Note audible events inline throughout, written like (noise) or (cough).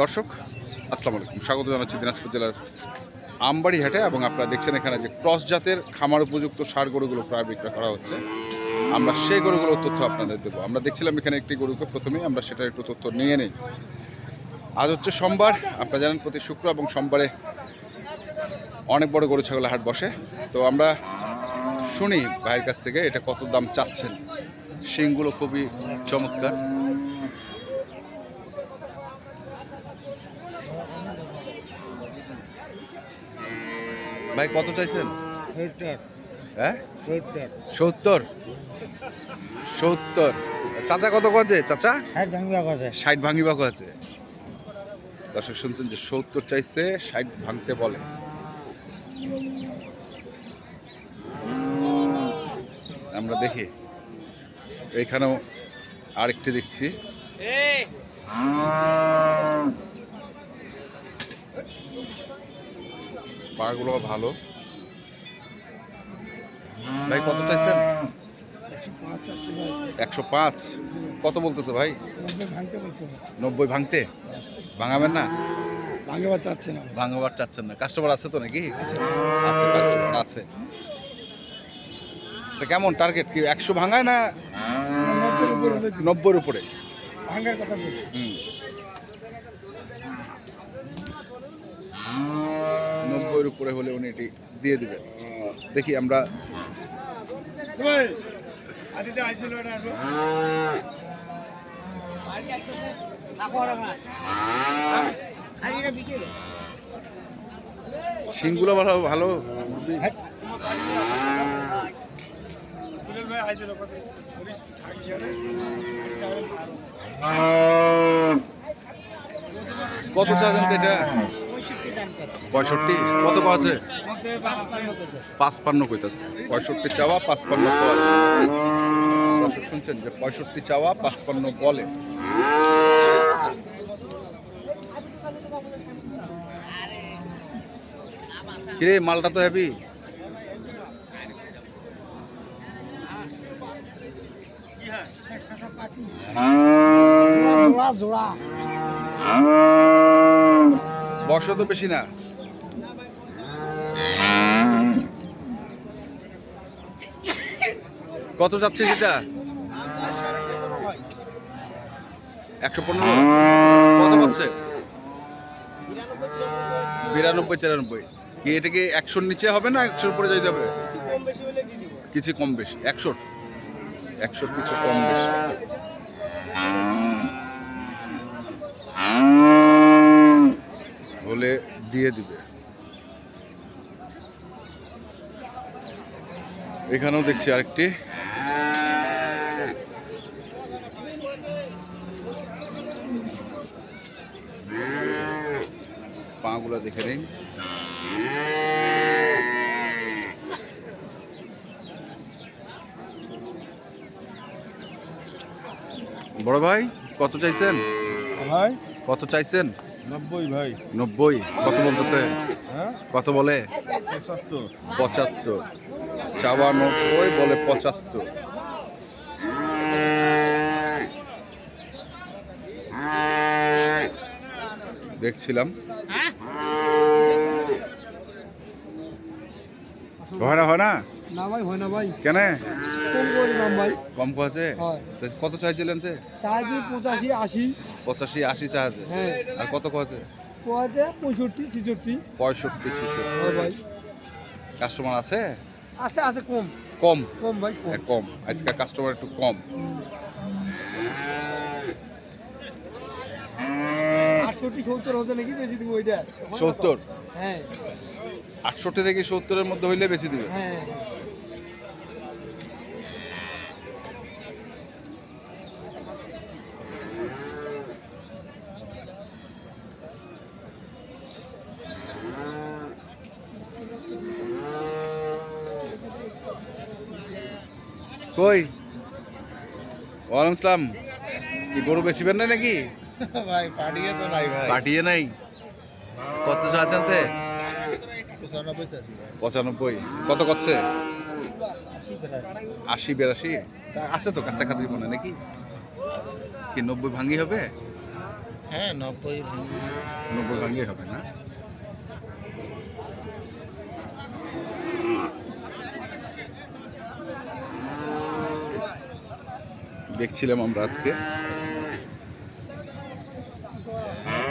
দর্শক, আসসালামু আলাইকুম। স্বাগত জানাচ্ছি দিনাজপুর জেলার আমবাড়ি হাটে এবং আপনারা দেখছেন এখানে যে ক্রস জাতের খামার উপযুক্ত সার গরুগুলো প্রায় বিক্রয় করা হচ্ছে। আমরা সেই গরুগুলোর তথ্য আপনাদের দেবো। আমরা দেখছিলাম এখানে একটি গরুকে প্রথমেই আমরা সেটার একটু তথ্য নিয়ে নিই। আজ হচ্ছে সোমবার, আপনারা জানেন প্রতি শুক্র এবং সোমবারে অনেক বড় গরু ছাগল হাট বসে। তো আমরা শুনি ভাইয়ের কাছ থেকে এটা কত দাম চাচ্ছেন। শিংগুলো খুবই চমৎকার। ভাই কত চাইছেন? হ্যাঁ? সত্তর। সত্তর? চাচা কত কছে চাচা? ষাট ভাঙিবা আছে দর্শক শুনছেন যে সত্তর চাইছে ষাট ভাঙতে বলে। আমরা দেখি। এখানেও আরেকটি দেখছি। পাড়গুলো ভালো। ভাই, কত চাইছেন? একশো পাঁচ। কত বলতেছে ভাই? নব্বই ভাঙতে? ভাঙাবেন না ভাঙে চাচ্ছে না? ভাঙাবার চাচ্ছেন না। কাস্টমার আছে তো নাকি? আছে, কাস্টমার আছে। তো কেমন টার্গেট কি? একশো ভাঙায় না নব্বইয়ের উপরে? ভাঙার কথা বলছে। নব্বইয়ের উপরে হলে উনি এটি দিয়ে দেবেন। দেখি আমরা শিংগুলো ভালো ভালো। কত চাচ্ছেন তো এটা? পঁয়ষট্টি। কত আছে পাঁচপান্ন কইতাছে। পঁয়ষট্টি চাওয়া পাঁচপান্ন বল। দর্শক শুনছেন যে পঁয়ষট্টি চাওয়া পাঁচপান্ন বলে। কিরে মালটা তো হ্যাপি জোড়া। বর্ষ তো বেশি না। কত যাচ্ছে সেটা? একশো পনেরো। কত হচ্ছে? বিরানব্বই, তিরানব্বই। কি এটা কি একশোর নিচে হবে না একশোর উপরে যাইতে হবে? কিছু কম বেশি, একশোর। একশোর কিছু কম বেশি। হলে দিয়ে দিবে। এখানেও দেখছি আরেকটি। পাগুলো দেখে নিন। বড় ভাই কত চাইছেন? ভাই? কত চাইছেন? নব্বই ভাই। নব্বই? কত বলতেছে? হ্যাঁ? কত বলে? পঁচাত্তর। পঁচাত্তর। চাওয়া নব্বই বলে পঁচাত্তর। দেখছিলাম। হয় না হয় না? না ভাই হয় না ভাই। কেন? কম করে দাম ভাই। কম হয়। কত চাইছিলেন তে? পঁচাশি আশি। পঁচাশি আশি হ্যাঁ। আর কত কছে পঁয়ষট্টি ছেষট্টি। পঁয়ষট্টি ছেষট্টি। ভাই। কাস্টমার আছে? আছে আছে কম। কম? কম ভাই কম। হ্যাঁ, কম। আজকাল কাস্টমার একটু কম। আটষট্টি সত্তর হচ্ছে নাকি বেশি দিব ওইটা? সত্তর? হ্যাঁ। আটষট্টি থেকে সত্তরের মধ্যে হইলে বেশি দিবে? হ্যাঁ। কই? ওয়ালাইকুম সালাম। কি গরু বেচিবেন না নাকি? (laughs) ভাই পাঠিয়ে তো নাই ভাই। পাঠিয়ে নাই? কত আছেন তে? পঁচানব্বই কত করছে আশি বিরাশি। তা আছে তো কাছাকাছি মনে নাকি? কি নব্বই ভাঙ্গি হবে? হ্যাঁ নব্বই ভাঙি। নব্বই ভাঙিয়ে হবে না? দেখছিলাম আমরা আজকে।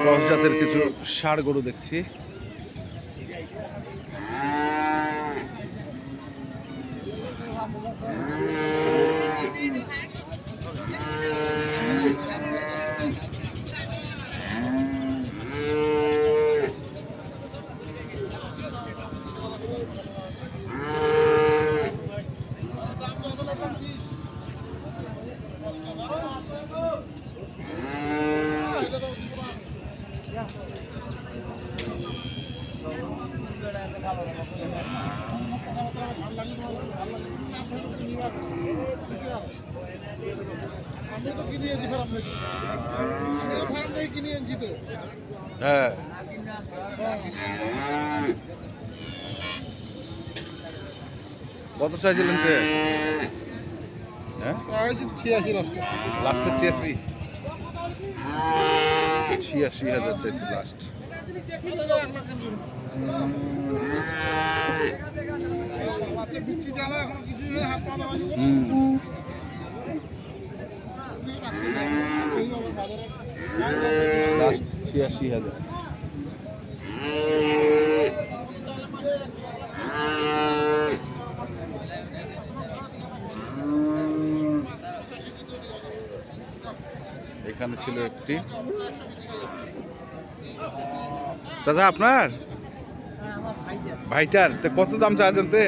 ক্রস জাতের কিছু ষাড় গরু দেখছি। হ্যাঁ। কত চাইছিলেন তে হ্যাঁ? ছিয়াশি লাস্টে লাস্টে ছিয়াশি। ছিয়াশি হাজার চাইছি লাস্ট। ছিয়াশি হাজার এখানে ছিল একটি দাদা আপনার? ভাইটার। তো কত দাম চাচ্ছেন তে?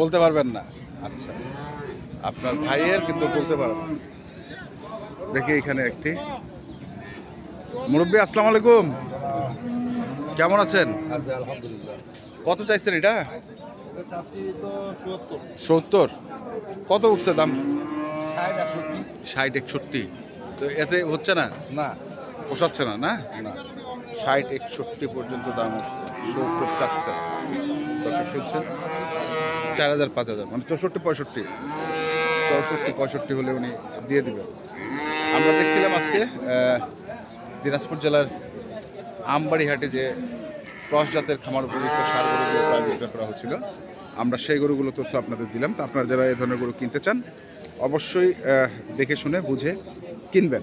বলতে পারবেন না। আচ্ছা। আপনার ভাইয়ের কিন্তু বলতে পারবেন দেখি এখানে একটি। মুরব্বী আসসালামু আলাইকুম। কেমন আছেন? আছে কত চাইছেন এটা? সত্তর। কত উঠছে দাম? ষাট একষট্টি। তো এতে হচ্ছে না? না। পোষাচ্ছে না না? ষাট একষট্টি পর্যন্ত দাম উঠছে সত্তর চাচ্ছে। দর্শক শুনছেন? চার হাজার পাঁচ হাজার মানে চৌষট্টি পঁয়ষট্টি। চৌষট্টি পঁয়ষট্টি হলে উনি দিয়ে দেবেন। আমরা দেখছিলাম আজকে দিনাজপুর জেলার আমবাড়ি হাটে যে ক্রস জাতের খামার উপযুক্ত সার গরুগুলো প্রায় বিক্রয় করা হচ্ছিল। আমরা সেই গরুগুলো তথ্য আপনাদের দিলাম। তো আপনারা যারা এই ধরনের গরু কিনতে চান অবশ্যই দেখে শুনে বুঝে কিনবেন।